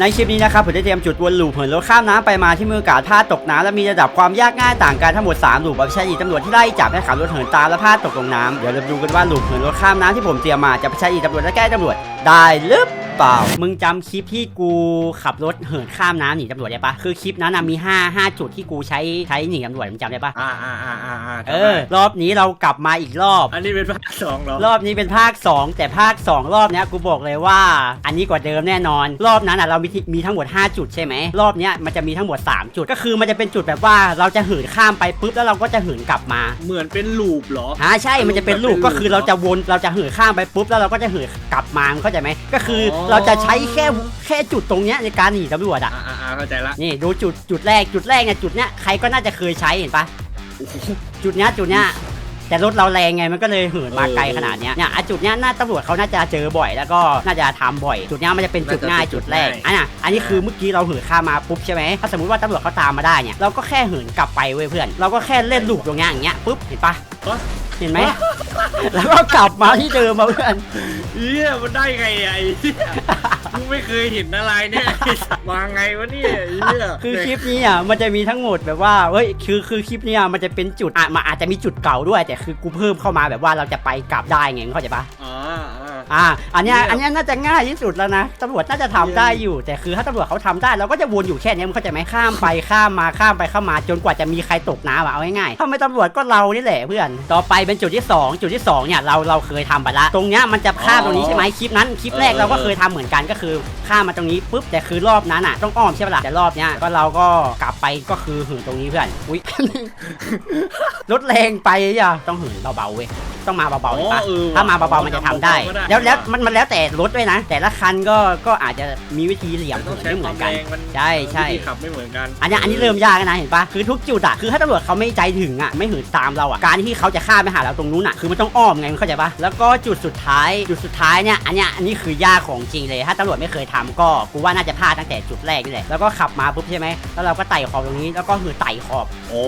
ในคลิปนี้นะครับผมได้เตรียมจุดวนลูปเหินรถข้ามน้ำไปมาที่มืออากาศพลาดตกน้ำและมีระดับความยากง่ายต่างกันทั้งหมด3ลูปเอาไปใช้อีตำรวจที่ไล่จับให้ขับรถเหินตามและพลาดตกลงน้ำเดี๋ยวเราดูกันว่าลูปเหินรถข้ามน้ำที่ผมเตรียมมาจะไปใช้อีตำรวจและแก้ตำรวจได้หรือ เปล่า มึงจำคลิปที่กูขับรถเหินข้ามน้ำหนีตำรวจได้ปะคือคลิปนั้นนะมี5 5จุดที่กูใช้ใช้หนีตำรวจมึงจำได้ปะอ่าอ่าอ่าอ่าอ่าเออ รอบนี้เรากลับมาอีกรอบ อันนี้เป็นภาคสองเหรอรอบนี้เป็นภาค 2 แต่ภาค 2 รอบเนี้ยกูบอกเลยว่า อันนี้กว่าเดิมแน่นอน รอบนั้นอะเรามีที่มีทั้งหมด 5 จุดใช่ไหมรอบเนี้ยมันจะมีทั้งหมด 3 จุดก็คือมันจะเป็นจุดแบบว่าเราจะเหินข้ามไปปุ๊บแล้วเราก็จะเหินกลับมาเหมือนเป็นลูปเหรอ ฮะใช่มันจะเป็นลูกก็คือเราจะวนเราจะเหินข้ามไปปุ๊บแล้วเราก็จะเหินกลับมามึงเข้าใจไหมก็คือออเราจะใช้แค่แค่จุดตรงเนี้ยในการหนีตำรวจอะอ่าอ่าอ่าเข้าใจละนี่ดูจุดจุดแรกจุดแรกเนี่ยจุดเนี้ยใครก็น่าจะเคยใช้เห็นปะโอ้โหจุดเนี้ยจุดเนี้ยแต่รถเราแรงไงมันก็เลยเหินมาไกลขนาดเนี้ยเนี่ยอะจุดเนี้ยน่าตำรวจเขาน่าจะเจอบ่อย แล้วก็น่าจะทำบ่อย จุดเนี้ยมันจะเป็นจุดง่ายจุดแรกอันน่ะอันนี้คือเมื่อกี้เราเหินข้ามมาปุ๊บใช่ไหมถ้าสมมติว่าตำรวจเขาตามมาได้เนี่ยเราก็แค่เหินกลับไปเว้ยเพื่อน เราก็แค่เล่นลูกตรงเนี้ยอย่างเงี้ยปุ๊บเห็นปะวะ เห็นไหม แล้วก็กลับมาที่เดิมมาเพื่อนเฮียมันได้ไงอะไอ้เหี้ยกูไม่เคยเห็นอะไรเนี่ยไอ้สัตว์มาไงวะเนี่ยไอ้เฮียคือคลิปนี้อะมันจะมีทั้งหมดแบบว่าเฮ้ยคือคือคลิปเนี้ยมันจะเป็นจุดอะมันอาจจะมีจุดเก่าด้วยแต่คือกูเพิ่มเข้ามาแบบว่าเราจะไปกลับได้ไงมึงเข้าใจปะอ่าอ่า อ่าอันเนี้ยเนี่ยอันเนี้ยน่าจะง่ายที่สุดแล้วนะตำรวจน่าจะทำได้อยู่ แต่คือถ้าตำรวจเขาทำได้เราก็จะวนอยู่แค่เนี้ยมึงเข้าใจไหมข้ามไปข้ามมาข้ามไปข้ามมาจนกว่าจะมีใครตกน้ำอะเอาง่ายๆถ้าไม่ตำรวจก็เรานี่แหละเพื่อนต่อไปเป็นจุดที่สองจุดที่สองเนี่ยเราเราเคยทำไปละตรงเนี้ยมันจะข้ามตรงนี้ใช่ไหมคลิปนั้นคลิปแรกเราก็เคยทำเหมือนกันก็คือข้ามมาตรงนี้ปุ๊บแต่คือรอบนั้นอะต้องอ้อมใช่ปะล่ะแต่รอบเนี้ยก็เราก็กลับไปก็คือหืนตรงนี้เพื่อนอุ้ย รถแรงไปอะต้องหืนเบาๆเว้ย ต้องมาเบาๆเห็นปะอ๋อเออว่ะถ้ามาเบาๆมันจะทำได้ เบาๆก็ได้ แล้วแล้วมันมันแล้วแต่รถด้วยนะ แต่ละคันก็ก็อาจจะมีวิธีเหลี่ยมต้องใช้ไม่เหคมืวาอมนแรกันงมันใช่ใช่ วิธีขับไม่เหมือนกัน อันเนี้ยอันนี้เริ่มยากแล้วนะเห็นปะคือทุกจุดอะคือถ้าตำรวจเขาไม่ใจถึงอะไม่หืนตามเราอะการที่เขาจะข้ามไปหาเราตรงนู้นอะคือมันต้องอ้อมไงมึงเข้าใจปะแล้วก็จุดสุดท้ายจุดสุดท้ายเนี่ยอันเนี้ยอันนี้คือยากของจริงเลย ถ้าตำรวจไม่เคยทำก็กูว่าน่าจะพลาดตั้งแต่จุดแรกนี่แหละแล้วก็ขับมาปุ๊บใช่ไหมแล้วเราก็ไต่ขอบตรงนี้แล้วก็หือไต่ขอบ โอ้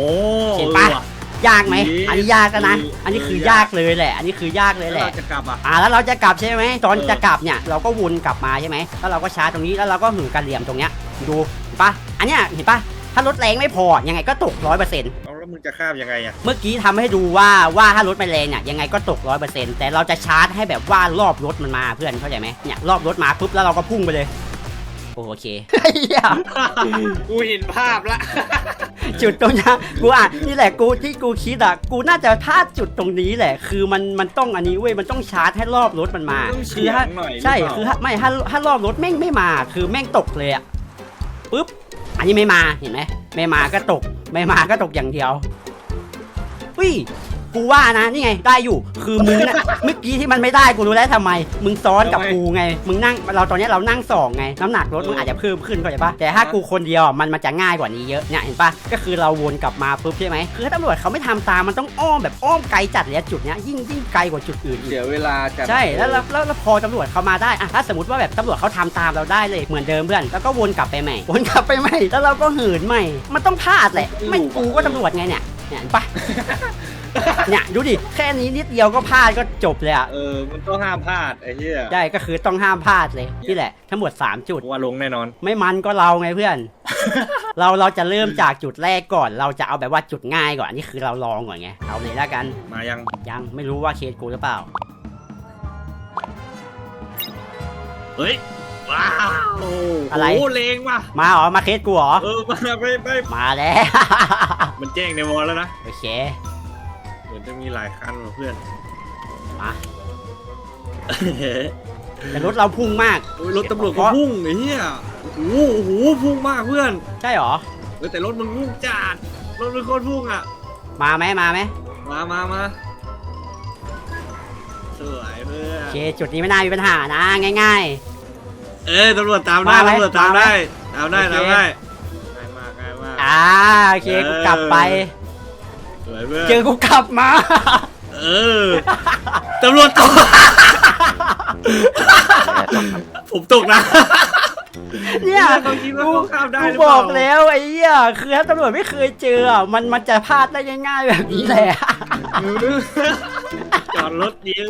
เห็นปะ ออว่ ยากไหมดีอันนี้ยากแล้วนะดีอันนี้คือยากเลยแหละ อันนี้คือยากเลยแล้วแหละ เราจะกลับอะ อ่าแล้วเราจะกลับใช่ไหมตอนเออจะกลับเนี่ยเราก็วนกลับมาใช่ไหมแล้วเราก็ชาร์จตรงนี้แล้วเราก็หือกันเหลี่ยมตรงเนี้ยดูเห็นปะอันเนี้ยเห็นปะถ้ารถแรงไม่พอยังไงก็ตกร้อยเปอร์เซ็นต์เอาแล้วมึงจะข้ามยังไงอะ เมื่อกี้ทำให้ดูว่าว่าถ้ารถไม่แรงเนี่ยยังไงก็ตกร้อยเปอร์เซ็นต์แต่เราจะชาร์จให้แบบว่ารอบรถมันมาเพื่อนเข้าใจไหมเนี่ยรอบรถมาปุ๊บแล้วเราก็พุ่งไปเลย โอเคเหี้ยกูเห็นภาพละ จุดตรงเนี้ยกูอะนี่แหละกูที่กูคิดอะกูน่าจะพลาดจุดตรงนี้แหละ คือมันมันต้องอันนี้เว้ยมันต้องชาร์จให้รอบรถมันมาต้องคืเฉียถ้างหน่อยใช่หรืคือเปล่าถ้าไม่ถ้าถ้ารอบรถแม่งไม่มา คือแม่งตกเลยอะปุ๊บอันนี้ไม่มาเห็นไหมไม่มาก็ตก ไม่มาก็ตกอย่างเดียวอุ้ย กูว่านะนี่ไงได้อยู่ คือมึงน่ะเมื่อกี้ที่มันไม่ได้กูรู้แล้วทำไม มึงซ้อนกับทำไมกูไง มึงนั่งเราตอนเนี้ยเรานั่งสองไงน้ำหนักรถมึงอาจจะเพิ่มขึ้นเข้าใจปะแต่ถ้ากูคนเดียวอะมันมันจะง่ายกว่านี้เยอะเนี่ยเห็นปะก็คือเราวนกลับมาปุ๊บใช่ไหมคือถ้าตำรวจเขาไม่ทำตามมันต้องอ้อมแบบอ้อมไกลจัดเลยอะจุดเนี้ยยิ่งยิ่งไกลกว่าจุดอื่นอีกเดี๋ยวเวลาจะใช่แล้วแล้วแล้วแล้วพอตำรวจเขามาได้อะถ้าสมมติว่าแบบตำรวจเขาทำตามเราได้เลยเหมือนเดิมเพื่อนแล้วก็วนกลับไปใหม่วนกลับไปใหม่แล้วเราก็หืนใหม่ มันต้องพลาดแหละไม่กูก็ตำรวจไงเนี่ยเนี่ยเห็นปะ เนี่ยดูดิแค่นี้นิดเดียวก็พลาดก็จบเลยอะเออมันต้องห้ามพลาดไอ้เหี้ยใช่ก็คือต้องห้ามพลาดเลยนี่แหละทั้งหมด 3 จุดว่าลงแน่นอน ไม่มันก็เราไงเพื่อน เราเราจะเริ่มจากจุดแรกก่อน เราจะเอาแบบว่าจุดง่ายก่อนอันนี่คือเราลองก่อนไงเอาเลยแล้วกัน มายังยังไม่รู้ว่าเคสกูหรือเปล่า เฮ้ยว้าวโอ้อะไรโหเลงว่ะมาเหรอมาเคสกูเหรอเออมาไปไปมาแล้ว มันแจ้งในวอลแล้วนะโอเค เหมือนจะมีหลายคันว่ะเพื่อนมาแต่รถเราพุ่งมากโอ้ยรถตำรวจก็พุ่งไอ้เหี้ยโอ้โหโอ้โหพุ่งมากเพื่อนใช่เหรอเออแต่รถมันพุ่งจัดรถมันโคตรพุ่งอะ มาไหมมาไหมมามามาสวยเพื่อโอนเคจุดนี้ไม่น่ามีปัญหานะ ง่าย เอ้ยตำรวจตามได้มาไหมตำรวจตามได้ตามได้โอเค ตามได้ง่ายมากง่ายมากๆอ่าโอเคกูกลับไป สวยเพื่อนเจอกูกลับมา เออตำรวจตกผมตกนะเนี่ยเขาคิดว่ากูเขาข้ามได้หกูรือบเปล่าอกแล้วไอ้เหี้ยคือถ้าตำรวจไม่เคยเจออะมันมันจะพลาดได้ง่ายๆแบบนี้แหละจอดรถยิง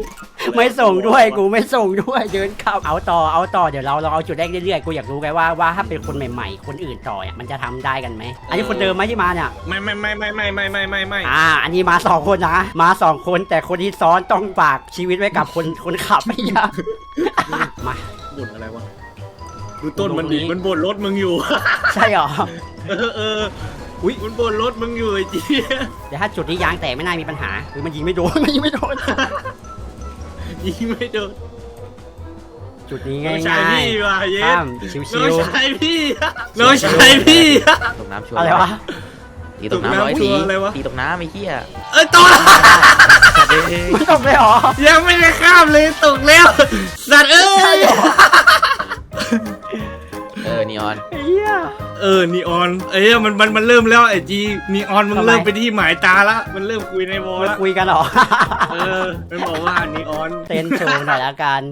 ไม่ส่งด้วยกูไม่ส่งด้วยเดินขับเอาต่อเอาต่อเดี๋ยวเราเราเอาจุดแรกเรื่อยๆกูอยากรู้ไงว่าว่าถ้าเป็นคนใหม่ๆ คนอื่นต่อเนี่ยมันจะทำได้กันไหมอันนี้คนเดิมไหมที่มาเนี่ย ไม่ไม่ไม่ไม่ไม่ไม่ไม่ไม่ไม่อ่า อันนี้มาสองคนนะ มาสองคนแต่คนที่ซ้อนต้องฝากชีวิตไว้กับคนคนขับไม่ยากมา บ่นอะไรวะดูต้นมันดิตรงนี้มันบ่นรถมึงอยู่ ใช่เหรอ เออเอออุ๊ยมันบ่นรถมึงอยู่ไอ้จีเดี๋ยวถ้าจุดนี้ยางแตกไม่น่ามีปัญหาหรือมันยิงไม่โดน มันยิงไม่โดน ยิงไม่โดนจุดนี้น้ง่าองชายยพี่ว่ะเย็ๆดข้ามชิน้อวงชายพี่น้องชายพี่ ตกน้ำชัๆวร์อะไรวะตีตกน้ำร้อยตกน้ำชัทีวร์อะไรวะ ตีตกน้ำไอ้เหี้ยเอ้ยตกมันตกเลยเหรอยังไม่ได้ข้ามเลยตกแล้วสัตว์เอ้ใช่ยเหรอเออนีออนไอ้เหี้ย เออนีออน เอ้ยมันมันมันเริ่มแล้วไอ้จีนีออนมึงทำไม เริ่มไปนที่หมายตาละมันเริ่มคุยในวอลมาละคุยกันเหรอ เออมันบอกว่านีออนเต้นโชว์หน่อยละกัน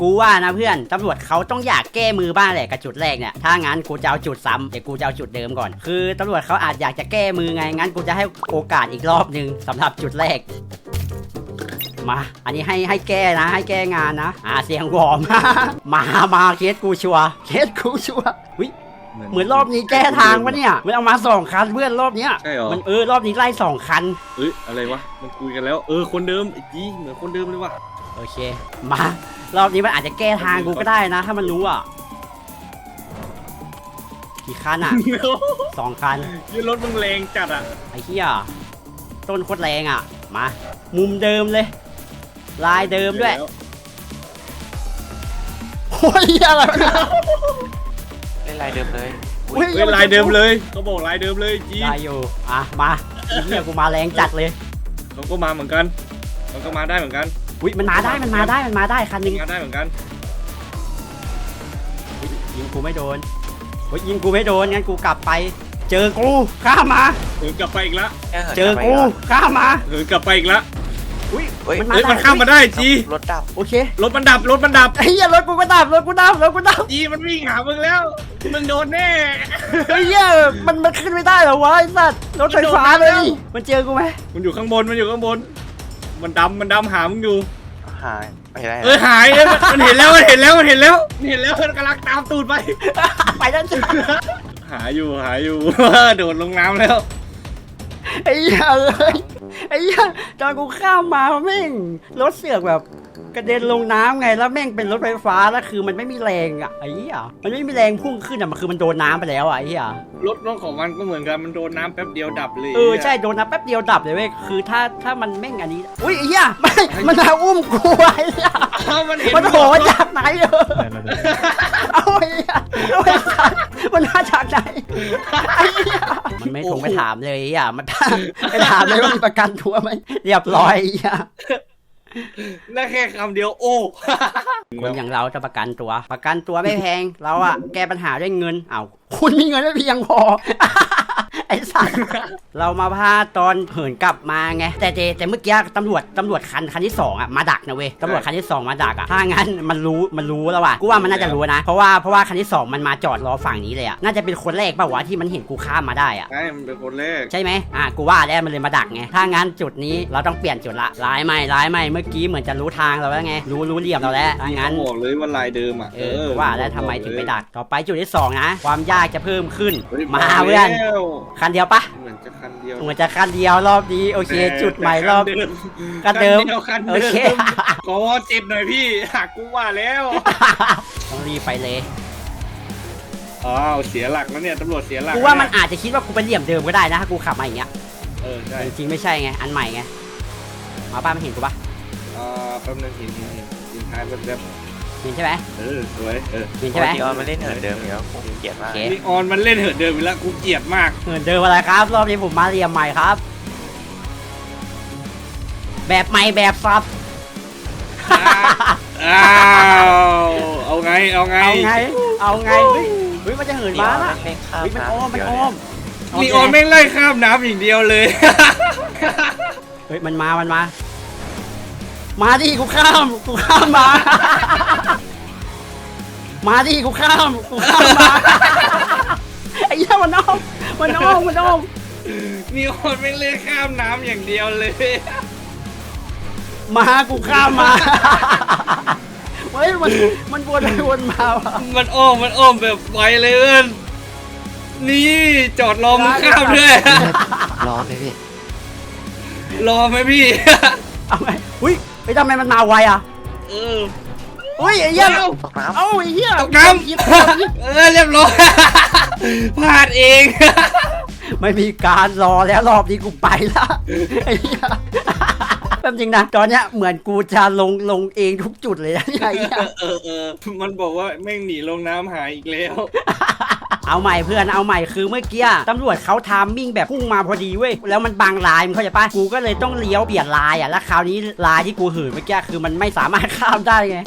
กูว่านะเพื่อนตำรวจเขาต้องอยากแก้มือบ้างแหละกับจุดแรกเนี่ย ถ้างั้นกูจะเอาจุดซ้ำเดี๋ยวกูจะเอาจุดเดิมก่อน คือตำรวจเขาอาจอยากจะแก้มือไง งั้นกูจะให้โอกาสอีกรอบหนึ่งสำหรับจุดแรก มา อันนี้ให้ให้แก้นะ ให้แก้งานนะ อ่าเสียงวอร์ม มามาเคสกูชัวร์เคสกูชัวร์อุ๊ยเหมือนรอบนี้แก้ทางปะเนี่ย มันเอามาสองคันเพื่อนรอบเนี้ยใช่เหรอ มันเออรอบนี้ไล่สองคัน เอ้ยอะไรวะ มันคุยกันแล้ว เออคนเดิมไอ้จีเหมือนคนเดิมเลยว่ะ โอเค มา รอบนี้มันอาจจะแก้ทางกูก็ได้นะ ถ้ามันรู้อะ กี่คันอะ สองคัน ยืนรถมึงแรงจัดอะ ไอ้เหี้ยต้นโคตรแรงอะ มา มุมเดิมเลย ลายเดิมด้วย โอ้ยอะไรวะเนี่ยเล่นลายเดิมเลยอุ๊ยเฮ้ยลายเดิมเลยเขาบอกลายเดิมเลยจีได้อยู่อะมาไอ้เหี้ยกูมาแรงจัดเลยเขาก็มาเหมือนกันเขาก็มาได้เหมือนกันอุ้ยมันมาได้มันมาได้มันมาได้คันหนึงมาได้เหมือนกันอุ๊ยยิงกูไม่โดนโอ้ยยิงกูไม่โดนงั้นกูกลับไป เจอกูข้ามมาเหินกลับไปอีกละเจอกูข้ามมาเหินกลับไปอีกละ อุ้ยเฮ้ยมันมาเฮ้ยได้มันข้ามมาได้จีรถดับโอเครถมันดับรถมันดับไอ้เหี้ยรถกูก็ดับรถกูดับรถกูดับจีมันวิ่งหามึงแล้วมึงโดนแน่ไอ้เหี้ยมันมันขึ้นไม่ได้เหรอวะไอ้สัตว์รถไฟฟ้าเลยมันเจอกูไหมมันอยู่ข้างบนมันอยู่ข้างบน มันดำมันดำหามึงอยู่หายไปได้เออหายเลยมันมันเห็นแล้วมันเห็นแล้วมันเห็นแล้วมันเห็นแล้วมันกำลังตามตูดไปไปแล้วจ้ะหาอยู่หาอยู่โดดลงน้ำแล้วไอ้เหี้ยเลย ไอ้เหี้ยตอนกูข้ามมาแม่งรถเสือกแบบกระเด็นลงน้ำไงแล้วแม่งเป็นรถไฟฟ้าแล้วคือมันไม่มีแรงอะไอ้เหี้ยมันไม่มีแรงพุ่งขึ้นอะมันคือมันโดนน้ำไปแล้วอะไอ้เหี้ยรถรถของมันก็เหมือนกันมันโดนน้ำแป๊บเดียวดับเลยเออใช่โดนน้ำแป๊บเดียวดับเลยเว้ยคือถ้าถ้ามันแม่งอันนี้อุ้ยไอ้เหี้ยไม่มันมาอุ้มกูไอ้เหี้ยเอ้ามันเห็นมันโผล่มาจากไหนเออ เอาไอ้เหี้ยเอาไอ้สัตว์มันมาจากไหนไอ้เหี้ยมันไม่ทงไม่ถามเลยไอ้เหี้ยมันถาไม่ถามเลยว่ามีประกันตัวไหมเรียบร้อยไอ้เหี้ยน่แค่คำเดียวโอ้คนอย่างเราจะประกันตัว ประกันตัวไม่แพง เราอะแก้ปัญหาด้วยเงิน เอาคุณมีเงินไม่เพียงพอไอ้สัตว์ เรามาพลาดตอนเหินกลับมาไงแต่แต่แต่เมื่อกี้ตำรวจตำรวจคันคันที่สองอะมาดักนะเว้ยตำรวจคันที่สองมาดักอะถ้างั้นมันรู้มันรู้แล้วว่ะกูว่ามันน่าจะรู้นะเพราะว่าเพราะว่าคันที่สองมันมาจอดรอฝั่งนี้เลยอะน่าจะเป็นคนแรกป่าวะที่มันเห็นกูข้ามมาได้อะใช่มันเป็นคนแรกใช่ไหมอะกูว่าแล้วมันเลยมาดักไงถ้างั้นจุดนี้เราต้องเปลี่ยนจุดละร้ายไหมร้ายไหมเมื่อกี้เหมือนจะรู้ทางเราแล้วไงรู้รู้เหลี่ยมเราแล้วถ้างั้นเขาบอกเลยว่าลายเดิมอะเออกูว่าแล้วทำไมถึงไปดักต่อไปจุดที่สองนะความยากจะเพิ่มขึ้นฮ้ยมาเพื่อนแล้วคันเดียวปะเหมือนจะคันเดียวเหมือนจะคันเดียวรอบนี้โอเค จุดใหม่รอบคันเดิมคันโอเดิมเคขอเจ็บหน่อยพี่หักกูว่าแล้วต้องรีบไปเลยอ้าวเสียหลักแล้วเนี่ยตำรวจเสียหลักกูว่ามันอาจจะคิดว่ากูเป็นเหลี่ยมเดิมก็ได้นะถ้ากูขับมาอย่างเงี้ยเออใช่แต่จริงๆไม่ใช่ไงอันใหม่ไงมาบ้านมันเห็นกูปะอ่าแป๊บนึงเห็นเห็นเห็นเห็นท้ายแบบ แบบเห็นใช่ไหมเออสวยเออเห็นใช่ไหมนีออนมาเล่นเหินเดิมอีกแล้วผมเกลียดมากโอเค นีออนมันเล่นเหินเดิมไปแล้วกูเกลียดมากเหมือนเดิมอะไรครับ รอบนี้ผมมาเหลี่ยมใหม่ครับ แบบใหม่แบบซับ อ้าวเอาไงเอาไงเอาไง เอาไงเฮ้ยเฮ้ยมันจะเหินนีอมาอนละเล่นข้ามเฮ้ยมันน้ำอ้อมมันเดียวอ้อมนีออนแม่งไล่ข้ามน้ำอย่างเดียวเลย เฮ้ยมันมา มันมา มาดิกูข้ามกูข้ามมา มาดิกูข้ามกูข้ามมาไอ้เหี้ยมันอ้อมมันอ้อมมันอ้อมนีออนไม่งเลื่อนข้ามน้ำอย่างเดียวเลย มากูข้ามมาเฮ้ยมันมันวนไปวนมาว่ะมันอ้อม มันอ้อมแบบไวเลยเอิ้นนี่จอดรอมึงข้ามด้วย รอไหมพี่ รอไหมพี่ เอาไงอุ้ย ไปทำไมมันมาไวอะเอออุ้ยไอ้เหี้ยเอ้าตกน้เอ้าไอ้เหี้ยตกน้ำเออเรียบร้อย พลาดเอง ไม่มีการรอแล้วรอบนี้กูไปละไอ้เหี้ยแป๊บจริงนะ ตอนเนี้ยเหมือนกูจะลงลงเองทุกจุดเลยนะไอ้เหี้ยเออเออมันบอกว่าแม่งหนีลงน้ำหายอีกแล้ว เอาใหม่เพื่อนเอาใหม่คือเมื่อกี้ตำรวจเขาทามมิ่งแบบพุ่งมาพอดีเว้ยแล้วมันบังลายมันเข้าใจปะกูก็เลยต้องเลี้ยวเปลี่ยนลายอะแล้วคราวนี้ลายที่กูหืนเมื่อกี้คือมันไม่สามารถข้ามได้ไง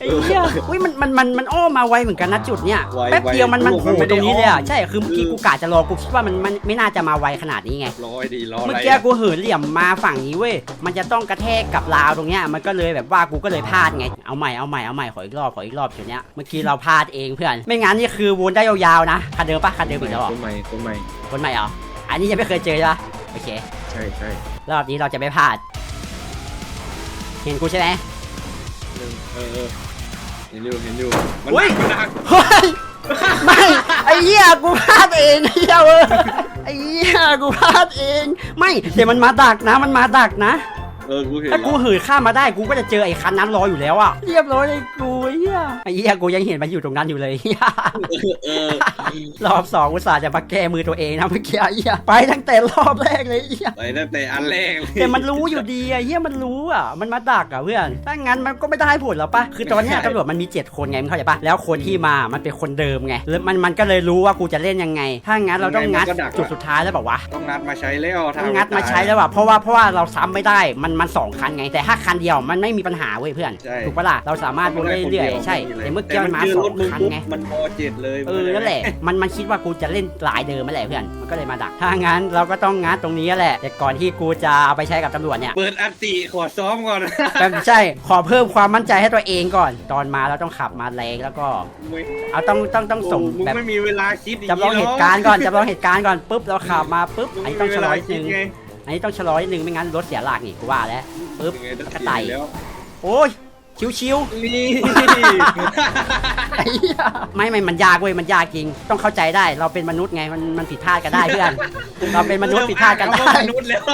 ไอ้เหี้ยอุ้ยมันมันมันมันอ้อมมาไวเหมือนกันนะจุดเนี้ยไวแป๊บเดียวมันมันไวโผล่มันไม่ตได้รงนี้เลยอะอ้อมใช่คือเมื่อกี้กูกะจะรอกูคิดว่ามันมันไม่น่าจะมาไวขนาดนี้ไงรอยดีรออะไรเมื่อกี้กูเหินเหลี่ยมมาฝั่งนี้เว้ยมันจะต้องกระแทกกับราวตรงเนี้ยมันก็เลยแบบว่ากูก็เลยพลาดไงเอาใหม่เอาใหม่เอาใหม่ขออีกรอบขออีกรอบจุดเนี้ยเมื่อกี้เราพลาดเองเพื่อนไม่งั้นนี่คือวนได้ยาวๆนะคันเดิมปะคันเดิมอีกแล้วเหรอตัวใหม่ตัวใหม่วนใหม่เหรออันนี้ยังไม่เคยเจอใช่ปะโอเค ใช่ใช่รอบนี้เราจะไม่พลาด เห็นกูใช่ไหม หนึ่งเออเออเห็นอยู่เห็นอยู่มันอุ๊ยหนักเฮ้ยไม่ไอ้เหี้ยกูพลาดเองไอ้เหี้ยเว้ยไอ้เหี้ยกูพลาดเอง ไม่เดี๋ยวมันมาดักนะมันมาดักนะ เออกูเห็นถ้ากูหืนข้ามมาได้กูก็จะเจอไอ้คันนั้นรออยู่แล้วอะเรียบร้อยเลยกูไอ้เหี้ยไอ้เหี้ยกูยังเห็นมันอยู่ตรงนั้นอยู่เลยเหี้ยเออรอบสองอุตส่าห์จะมาแก้มือตัวเองนะเมื่อกี้ไอ้เหี้ยไปตั้งแต่รอบแรกเลยไอ้เหี้ยไปตั้งแต่อันแรกเลยแต่มันรู้อยู่ดีไอ้เหี้ยมันรู้อะมันมาดักอะเพื่อนถ้างั้นมันก็ไม่ได้ผลแล้วปะคือตอนเนี้ยตำรวจมันมีเจ็ดคนไงมึงเข้าใจปะแล้วคนที่มามันเป็นคนเดิมไงแล้วมันมันก็เลยรู้ว่ากูจะเล่นยังไง ถ้างั้นเราต้องงัดจุดสุดท้ายแล้วบอกว่าวะ ต้องงัดมาใช้แล้วต้องงัดมาใช้แล้วว่ะเพราะว่าเพราะว่าเราซ้ำไม่ได้ มันมันสองคันไงแต่ถ้าคันเดียวมันไม่มีปัญหาเว้ยเพื่อนใช่ ถูกปะล่ะเราสามารถวนได้เรื่อยๆใช่แต่เมื่อกี้มันมาสองคันไง มันพอเจ็ดเลยเออนั่นแหละ มันมันคิดว่ากูจะเล่นลายเดิมนั่นแหละเพื่อน มันก็เลยมาดัก ถ้างั้นเราก็ต้องงัดตรงนี้แหละ แต่ก่อนที่กูจะเอาไปใช้กับตำรวจเนี่ย เปิดอันติขอซ้อมก่อนแต่ใช่ ขอเพิ่มความมั่นใจให้ตัวเองก่อน ตอนมาเราต้องขับมาแรงแล้วก็ มึงเอาต้องต้องต้องส่งมึงแบบไม่มีเวลาคิดย่จำลองเหตุการณ์ก่อนจำลองเหตุการณ์ก่อนปุ๊บเราขับมาปุ๊บมึงอันไม่นี้ต้องมีชะเวลอลานิดคินึดงไง อันนี้ต้องชะลอนิดนึงไม่งั้นรถเสียหลักนี่กูว่าแล้วปุ๊บยังไงต้องกระต่ายขี่แล้วโอ้ยชิวๆนี่ไอ้เหี้ยไม่ไม่มันยากเว้ยมันยากจริง ต้องเข้าใจได้ เราเป็นมนุษย์ไงมันมันผิดพลาดกันได้เพื่อน เราเป็นมนุษย์ผิดพลาดกันได้ มนุษย์แล้ว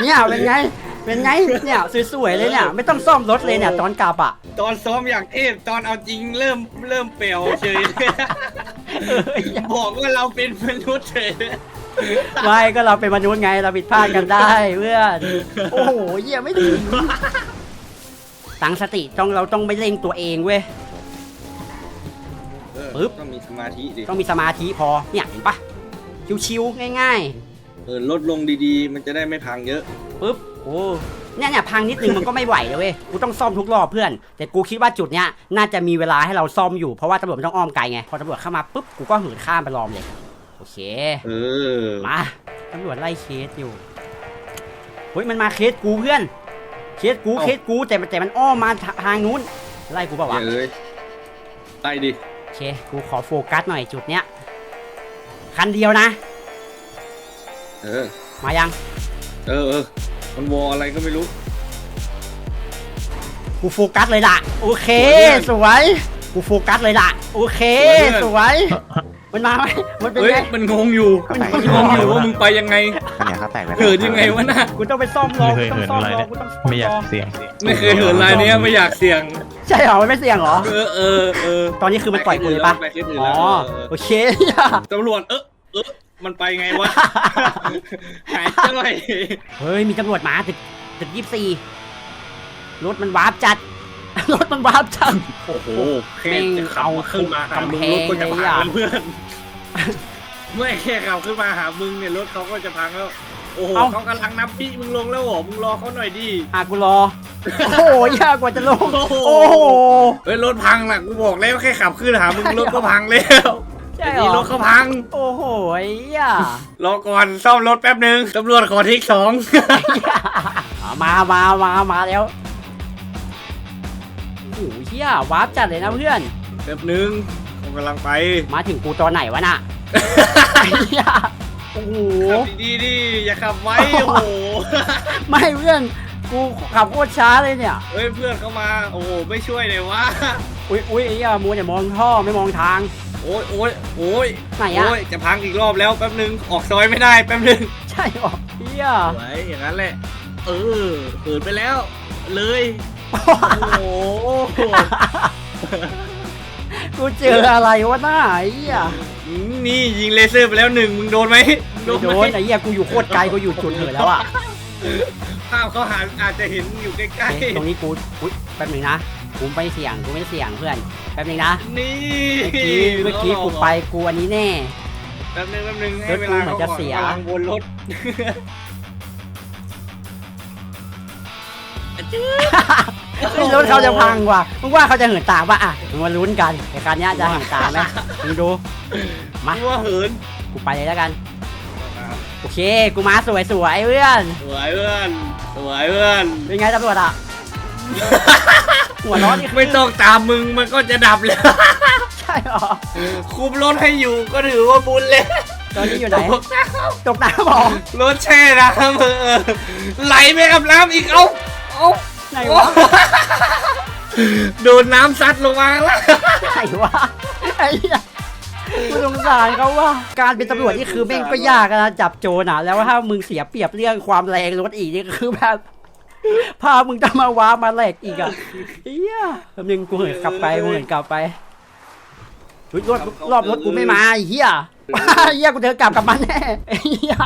เนี่ยเป็นไง เป็นไง เนี่ยสวยๆเลยเนี่ย ไม่ต้องซ่อมรถเลยเนี่ยตอนกลับอะ ตอนซ้อมอย่างเทพตอนเอาจริงเริ่มเริ่มเปลวเฉยเออไอ้เหี้ยบอกว่าเราเป็นมนุษย์เฉย ไม่ก็เราเป็นมนุษย์ไงเราผิดพลาดกันได้เพื่อนโอ้โหเหี้ยไม่ถึงตั้งสติต้องเราต้องไม่เล่งตัวเองเว้ยปึ๊บ ต้องมีสมาธิดิ ต้องมีสมาธิพอเนี่ยเห็นปะชิวๆง่าย เออลดลงดีๆ มันจะได้ไม่พังเยอะ ๆปุ๊บโอ้เนี่ยเนี่ยพังนิดนึงมันก็ไม่ไหวเลยเว้ยกูต้องซ่อมทุกรอบเพื่อน แต่กูคิดว่าจุดเนี้ยน่าจะมีเวลาให้เราซ่อมอยู่เพราะว่าตำรวจมันต้องอ้อมไกลไงพอตำรวจเข้ามาปุ๊บกูก็หืนข้ามไปรอมเลยโอ เคเออมาตำรวจไล่เคสอยู่เฮ้ยมันมาเคสกูเพื่อน เคสกูเอ้าเคสกูแต่มันแต่มันอ้อมมาทางนู้นไล่กูเปล่าวะเอ้ยไปดิโอเคกูขอโฟกัสหน่อยจุดเนี้ยคันเดียวนะ เออ มายัง เออเออมันวออะไรก็ไม่รู้ กูโฟกัสเลยล่ะ โอเค สวยเพื่อนสวยกูโฟกัสเลยล่ะ โอเคสสวยเพื่อนวย มันมาไหมมันเป็นเฮ้ย ไงมันงงอยู่ำข้ามันแตกงงอยู่ว่ามึงไปยังไงข้าวเหนียวข้าวแตกไปแล้วเหินยังไงวะน่ะกูต้องไปซ่อมรอไม่กูเคยต้องเหินซ่อมอะไรรอเนี่ยกูต้องไม่อยากซ่อเสี่ยง ไม่เคยเหินลายเนี้ยไม่อยากเสี่ยง ใช่เหรอมันไม่เสี่ยงเหรอ เออเออเออตอนนี้คือมันปล่อยกูเลยปะไปคลิปอื่นอ๋อแล้วเออโอเคตำรวจเออเออมันไปไงวะ หายจ้อยเฮ้ยมีตำรวจมาตึกตึกยี่สี่รถมันวาร์ปจัด รถมันวาร์ปจัดโอ้โหแค่แม่งจะขับเอาขึ้นมาหามึงกำแพรงถก็จะเลยพัอะงแล้วเพื่อนเมื่อแค่ขับขึ้นมาหามึงเนี่ยรถเขาก็จะพังแล้ว โอ้โหเอ้า เขากำลังนับพี่มึงลงแล้วเหรอมึงรอเขาหน่อยดิ อะกูรอ โอ้โหยากกว่าจะลง โอ้โห โอ้โหเฮ้ยรถพังน่ะกูบอกแล้วแค่ขับขึ้นหามึงรถก็พังแล้วใช่ไอ้เหรนี่อรถเขาพัง โอ้โหไอ้เหี้ยรอก่อนซ่อมรถแป๊บนึงตำรวจขอเทคสอง อะมามามามาแล้ว โอ้โหเหี้ยวาร์ปจัดเลยนะเพื่อนแป๊บนึงผมกำลังไปมาถึงกูตอนไหนวะน่ะไอ้เหี้ยโอ้โห ขับดีๆดิอย่าขับไว้ โอ้โห ไม่เพื่อน กูขับโคตรช้าเลยเนี่ย เฮ้ยเพื่อนเข้ามา โอ้โห ไม่ช่วยเลยวะอุ้ยอุ้ยไอ้เหี้ยมัวแต่มองท่อไม่มองทาง โอ้ยโอ้ยโอ้ยไหนอะ โอ้ยจะพังอีกรอบแล้วแป๊บนึง ออกซอยไม่ได้แป๊บนึงใช่หรอเฮียไว้อย่างนั้นแหละ เออเปิดไปแล้ว เลย โอ้โหกูเจออะไรวะหน้าไอ้เหี้ยอืมนี่ยิงเลเซอร์ไปแล้วหนึ่งมึงโดนไหมมึงไม่โดไหมนไอ้เหี้ยกูอยู่โคตรไกลกูอยู่จุดเหนือแล้วอะภาพเขาหาอาจจะเห็นอยู่ใกล้เอ๊ะตรงนี้กูอุ๊ยแป๊บหนึงนะกูไม่เสี่ยงกูไม่เสี่ยงเพื่อนแป๊บหนึงนะๆ นี่เมื่อกี้เมื่อกี้กูไปกูอันนี้แน่ แป๊บนึงแป๊บนึงให้รถเวกูลาเหมือนจะเสียกำลังวนรถ ไม่รู้เขาจะพังว่ะมึงว่าเขาจะเหินตามป่ะอะมึงมาลุ้นกันไอ้คันเนี้ยจะเหินตามไหมมึงดูมากูว่าเหินกูไปเลยแล้วกันโอเคกูมาสวยสวยๆเพื่อนสวยเพื่อนสวยเพื่อนเป็นไงตำรวจอะหัวร้อนนี่คือไม่ต้องตามมึงมันก็จะดับแล้วใช่หรอคุมรถให้อยู่ก็ถือว่าบุญเลยตอนนี้อยู่ไหนตกน้ตกน้ำหรอำรถแช่น้ำเออไหลไปกับน้ำอีกเอ้า เอ้าไหนวะโดนน้ำซัดลงมาแล้วไหนวะไอ้เหี้ยกูสงสารเขาว่า การเป็นตำรวจนี่คือแม่งก็ยากอะนะจับโจรอะแล้วถ้ามึงเสียเปรียบเรื่องความแรงรถอีกนี่คือแบบพามึงจะมาว้ามาแหลกอีกอะเฮียแป๊บนึงกูเหินกลับไปกูเหินกลับไปอุ๊ยรถรอบรถกูไม่มาไอ้เฮียเฮียกูเดินกลับกลับมาแน่ไอ้เฮีย